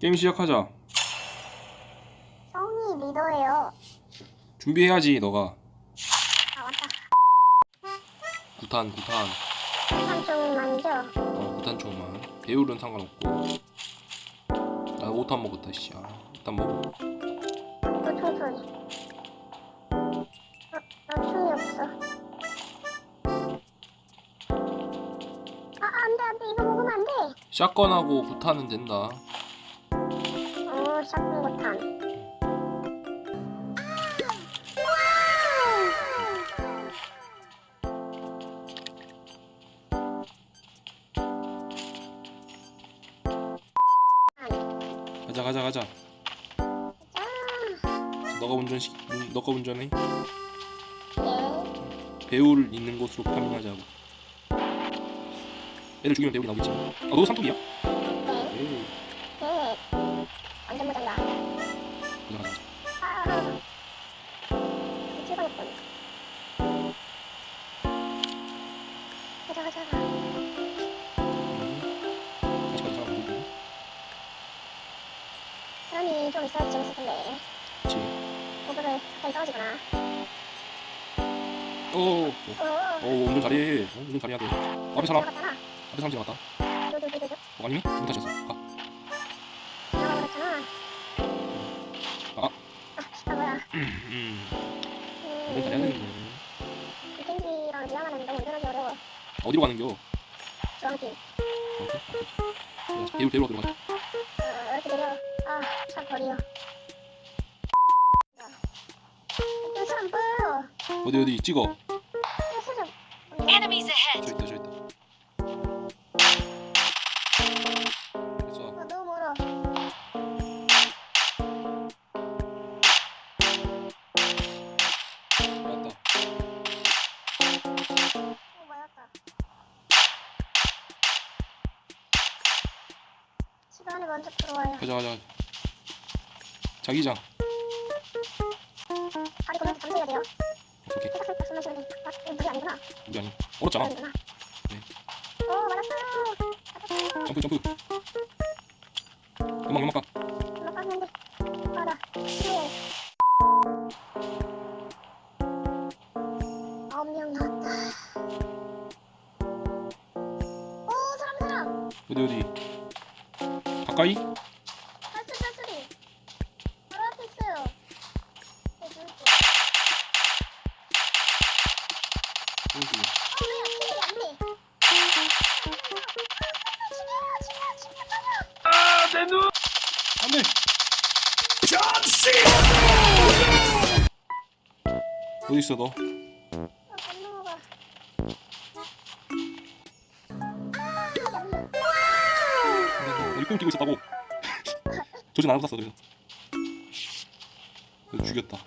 게임 시작하자. 성이 리더예요. 준비해야지 너가. 아 맞다. 구탄 구탄. 한좀 만져. 어 구탄 총만. 배율은 상관없고. 나 5탄 먹었다 씨. 아, 일단 먹어. 또 총소리. 어, 나 총이 없어. 아 안돼 안돼 이거 먹으면 안 돼. 샷건하고 구탄은 된다. 어 샷건 못한. 가자 가자 가자. 너가 운전 시 음, 너가 운전해. 예. 배율 있는 곳으로 파밍하자고. 애들 죽이면 배율이 나오겠지. 아 너도 삼뚝이야? 아직까지 사람 안 보고. 사람이 좀 있어야 재밌을 텐데. 그렇지. 오브를 가까이 떨어지거나. 어. 어. 어. 어 운전 잘해. 어, 운전 잘해야 돼. 앞에 사람 지나갔잖아. 앞에 사람 지나갔다. 두두두두두. 어, 아니네? 문 닫혔어. 가. 지나가버렸잖아. 아. 아, 아 뭐야. 음. 운전 잘해야 음. 되는데. 이 땡기랑 미안하는 너무 운전하기 어디로 가는겨? 주황팀. 어, 배율 배율 어디로 가자. 어, 이렇게 내려. 아, 차 버려. 어디 어디 찍어. 또 사람. Enemies 저 ahead! 있다 저있 안에 먼저 들어와요. 가자 가자. 자기장. 다리 건너서 잠수해야 돼요. 오케이. 살짝살짝 숨 마시면 돼. 아, 이거 물이 아니구나. 우리 아니. 얼었잖아. 물이구나. 네. 어, 맞았어. 점프 점프. 금방 금방 가. 엄마 깠는데. 아, 나. 네. 아홉 명 나왔다. 오, 사람, 사람. 어디 어디. 가까이? 탈출, 탈출이. 바로 앞에 있어요. 네, 줄게. 여기. 어, 왜요? 안 돼. 죽여, 죽여. 안돼. 어디 있어 너? 끼고 있었다고. 조진 안 샀어 그래서. 그래서 죽였다.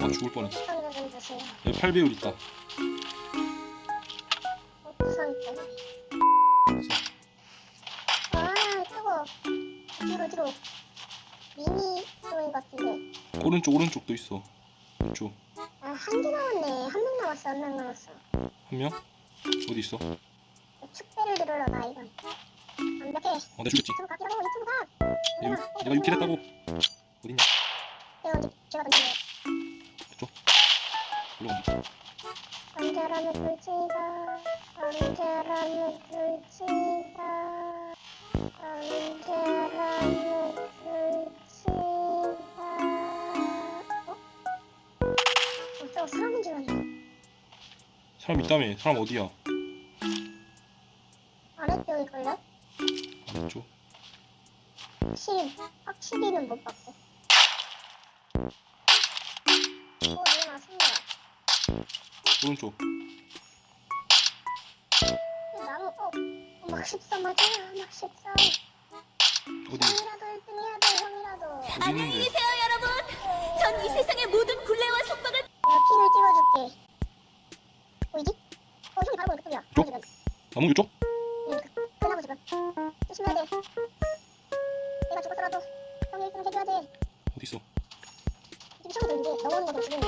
아 죽을 뻔했어. 부상자 좀 주세요. 여기 8배율 있다. 아, 뜨거. 뒤로, 뒤로. 미니 소리 같은데. 오른쪽 오른쪽도 있어. 이쪽 아, 한 개 남았네. 한 명 남았어, 한 명 남았어. 한 명? 어디 있어? 어, 축배를 들으러 가, 이건. 완벽해. 내가 죽였지. 유튜브 각이라고, 유튜브 각! 내가, 내가 6킬 했다고. 어딨냐? 내가 언제, 제가 던질게요. 올라온다. 언제라면 불치다. 언제라면 불치다. 언제라면 불치다. 어? 어, 저 사람인 줄 알았네. 사람 있다며. 사람 어디야? 아래쪽일걸요? 아래쪽. 확실히, 확실히는 못 봤고. 오른쪽. 이 나무, 어, 어, 막14 맞아요. 막 14. 어디? 형이라도 1등 해야 돼, 형이라도. 어디 안녕히? 계세요, 여러분! 전 이 세상의 모든 굴레와 속박을 핀을 찍어줄게. 보이지? 어, 형이 바로. 쪽? 지금. 나무 이쪽? 없더라도 형이 1등 해줘야지 어디 있어? 지금. 창문 이제 넘어오는 거 지금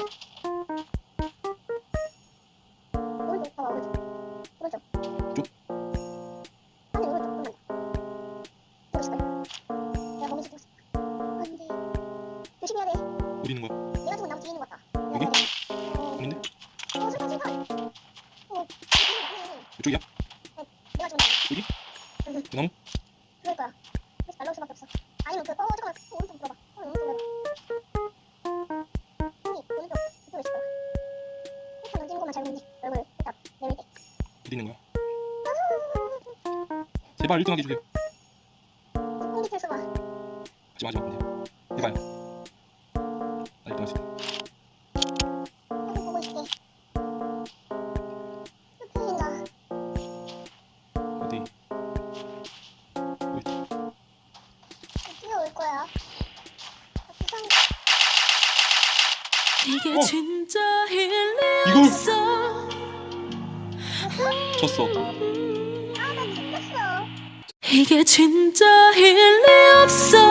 이쪽이야? 네 내가 지금 여기? 그 나무? 그, 어, 잠깐만. 어, 오른쪽 들어봐. 어, 오른쪽 들어봐. 형이 오른쪽 이쪽에 있을 거야. 일단 던지는 것만 잘 보니 얼굴 일단 내밀 때. 어디 있는 거야? 제발 1등하게 해주세요. 꽁디 펼쳐 봐. 하지 마지 마. 근데. 해봐요. 나 1등 할 수 있다. 부상 이게 어. 진짜 일리 이걸- 졌어. 아나 죽겠어. 이게 진짜 일리 없어